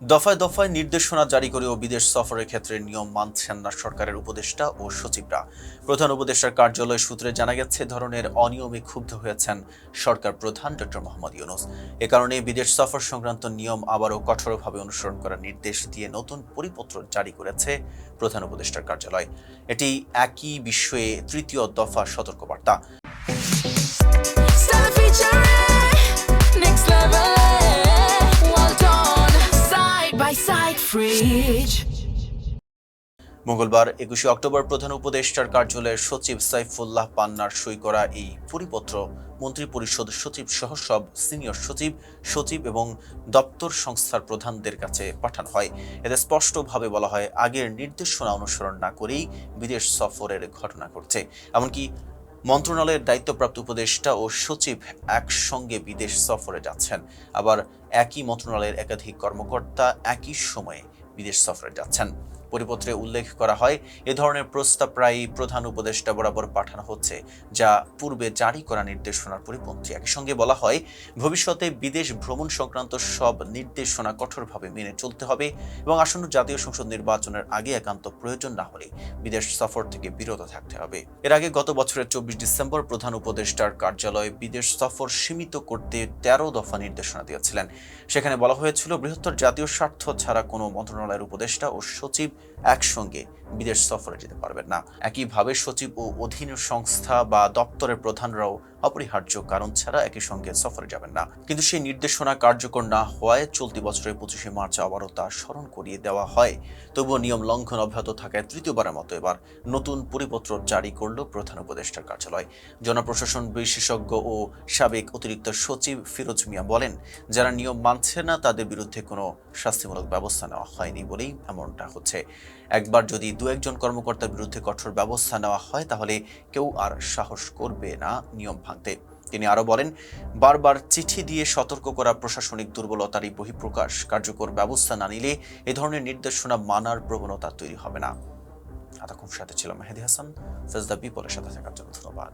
দফায় দফায় নির্দেশনা জারি করেও বিদেশ সফরের ক্ষেত্রে নিয়ম মানছেন না সরকারের উপদেষ্টা ও সচিবরা। প্রধান উপদেষ্টার কার্যালয় সূত্রে জানা গেছে ধরনের অনিয়মে ক্ষুব্ধ হয়েছেন সরকার প্রধান ডক্টর মোহাম্মদ ইউনুস। এ কারণে বিদেশ সফর সংক্রান্ত নিয়ম আবারও কঠোরভাবে অনুসরণ করার নির্দেশ দিয়ে নতুন পরিপত্র জারি করেছে প্রধান উপদেষ্টার কার্যালয়। এটি একই বিষয়ে তৃতীয় দফা সতর্কবার্তা। মঙ্গলবার একুশে অক্টোবর প্রধান উপদেষ্টার কার্যালয়ের সচিব সাইফুল্লাহ পান্নার সই করা এই পরিপত্র মন্ত্রিপরিষদ সচিব সহ সব সিনিয়র সচিব সচিব এবং দপ্তর সংস্থার প্রধানদের কাছে পাঠানো হয়। এতে স্পষ্টভাবে বলা হয়, আগের নির্দেশনা অনুসরণ না করেই বিদেশ সফরের ঘটনা ঘটছে। এমনকি মন্ত্রণালয়ের দায়িত্বপ্রাপ্ত উপদেষ্টা ও সচিব একসঙ্গে বিদেশ সফরে যাচ্ছেন। আবার একই মন্ত্রণালয়ের একাধিক কর্মকর্তা একই সময়ে বিদেশ সফরে যাচ্ছেন। পরিপত্রে উল্লেখ করা হয়, এ ধরনের প্রস্তাব প্রায়ই প্রধান উপদেষ্টা বরাবর পাঠানো হচ্ছে, যা পূর্বে জারি করা নির্দেশনার পরিপন্থী। একই সঙ্গে বলা হয়, ভবিষ্যতে বিদেশ ভ্রমণ সংক্রান্ত সব নির্দেশনা কঠোরভাবে মেনে চলতে হবে এবং আসন্ন জাতীয় সংসদ নির্বাচনের আগে একান্ত প্রয়োজন না হলে বিদেশ সফর থেকে বিরত থাকতে হবে। এর আগে গত বছরের চব্বিশ ডিসেম্বর প্রধান উপদেষ্টার কার্যালয়ে বিদেশ সফর সীমিত করতে তেরো দফা নির্দেশনা দিয়েছিলেন। সেখানে বলা হয়েছিল, বৃহত্তর জাতীয় স্বার্থ ছাড়া কোনো মন্ত্রণালয়ের উপদেষ্টা ও সচিব একসঙ্গে বিদেশ সফরে যেতে পারবেন না। একইভাবে সচিব ও অধীন সংস্থা বা দপ্তরের প্রধানরাও অপরিহার্য কারণ ছাড়া একই সঙ্গে সফরে যাবেন না। কিন্তু সেই নির্দেশনা কার্যকর না হওয়ায় চলতি বছরের পঁচিশে মার্চ আবারও তা স্মরণ করিয়ে দেওয়া হয়। তবুও নিয়ম লঙ্ঘন অব্যাহত থাকায় তৃতীয়বারের মতো এবার নতুন পরিপত্র জারি করল প্রধান উপদেষ্টার কার্যালয়। জনপ্রশাসন বিশেষজ্ঞ ও সাবেক অতিরিক্ত সচিব ফিরোজ মিয়া বলেন, যারা নিয়ম মানছে না তাদের বিরুদ্ধে কোনো শাস্তিমূলক ব্যবস্থা নেওয়া হয়নি বলেই এমনটা হচ্ছে। একবার যদি দু একজন কর্মকর্তার বিরুদ্ধে কঠোর ব্যবস্থা নেওয়া হয় তাহলে কেউ আর সাহস করবে না নিয়ম ভাঙতে তিনি আরও বলেন, বারবার চিঠি দিয়ে সতর্ক করা প্রশাসনিক দুর্বলতারই বহিঃপ্রকাশ। কার্যকর ব্যবস্থা না নিলে এ ধরনের নির্দেশনা মানার প্রবণতা তৈরি হবে না। এতক্ষণ সাথে ছিল মেহেদি হাসান, ফেজদা পিপলের সাথে থাকার জন্য ধন্যবাদ।